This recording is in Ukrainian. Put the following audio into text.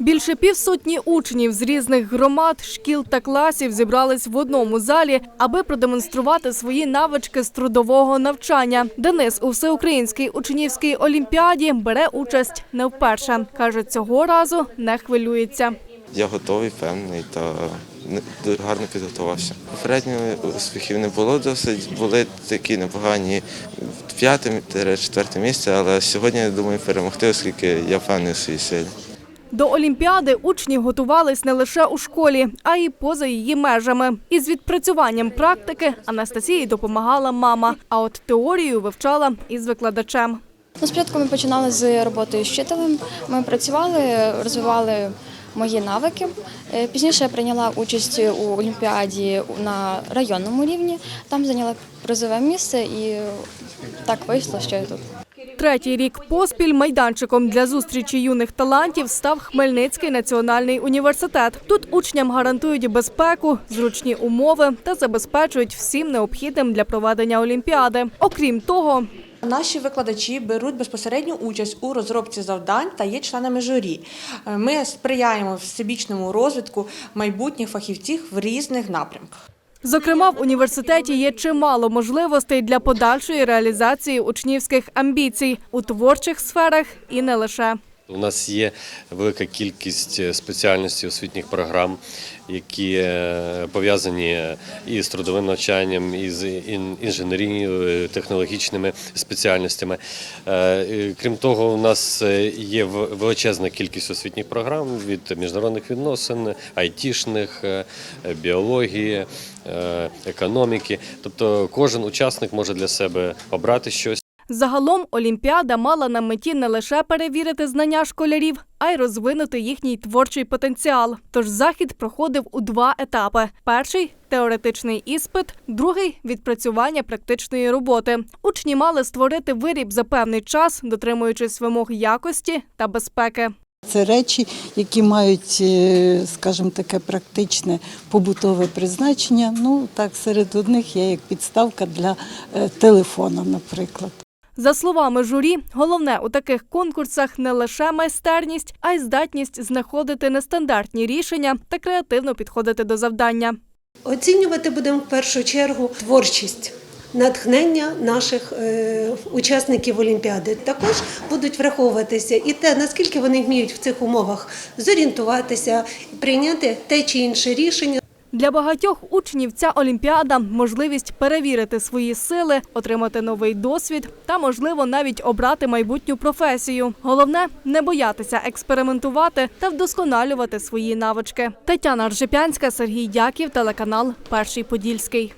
Більше півсотні учнів з різних громад, шкіл та класів зібрались в одному залі, аби продемонструвати свої навички з трудового навчання. Денис у всеукраїнській учнівській олімпіаді бере участь не вперше. каже, цього разу не хвилюється. Я готовий, певний та гарно підготувався. Попередньо успіхів не було досить, були такі непогані п'яте, четверте місце, але сьогодні я думаю перемогти, оскільки я впевнений у своїй силі. До Олімпіади учні готувались не лише у школі, а й поза її межами. Із відпрацюванням практики Анастасії допомагала мама, а от теорію вивчала із викладачем. Ну, спочатку ми починали з роботою з вчителем. Ми працювали, розвивали мої навики. Е, Пізніше я прийняла участь у олімпіаді на районному рівні. Там зайняла призове місце і так вийшло, що я тут. Третій рік поспіль майданчиком для зустрічі юних талантів став Хмельницький національний університет. Тут учням гарантують безпеку, зручні умови та забезпечують всім необхідним для проведення олімпіади. Окрім того, Наші викладачі беруть безпосередню участь у розробці завдань та є членами журі. Ми сприяємо всебічному розвитку майбутніх фахівців в різних напрямках. Зокрема, в університеті є чимало можливостей для подальшої реалізації учнівських амбіцій у творчих сферах і не лише. У нас є велика кількість е, спеціальностей освітніх програм, які е, пов'язані і з трудовим навчанням, і з інженерією, е, технологічними спеціальностями. Крім того, у нас є величезна кількість освітніх програм від міжнародних відносин, айтішних, біології, економіки. Тобто кожен учасник може для себе обрати щось. Загалом Олімпіада мала на меті не лише перевірити знання школярів, а й розвинути їхній творчий потенціал. Тож захід проходив у два етапи: перший теоретичний іспит, другий відпрацювання практичної роботи. Учні мали створити виріб за певний час, дотримуючись вимог якості та безпеки. Це речі, які мають, е, скажімо, таке практичне побутове призначення. Ну так серед одних є як підставка для е, телефона, наприклад. За словами журі, головне у таких конкурсах не лише майстерність, а й здатність знаходити нестандартні рішення та креативно підходити до завдання. Оцінювати будемо в першу чергу творчість. Натхнення наших е, учасників Олімпіади також будуть враховуватися і те, наскільки вони вміють в цих умовах зорієнтуватися, прийняти те чи інше рішення. Для багатьох учнів ця олімпіада можливість перевірити свої сили, отримати новий досвід та, можливо, навіть обрати майбутню професію. Головне не боятися експериментувати та вдосконалювати свої навички. Тетяна Ржепянська, Сергій Дяків, телеканал Перший Подільський.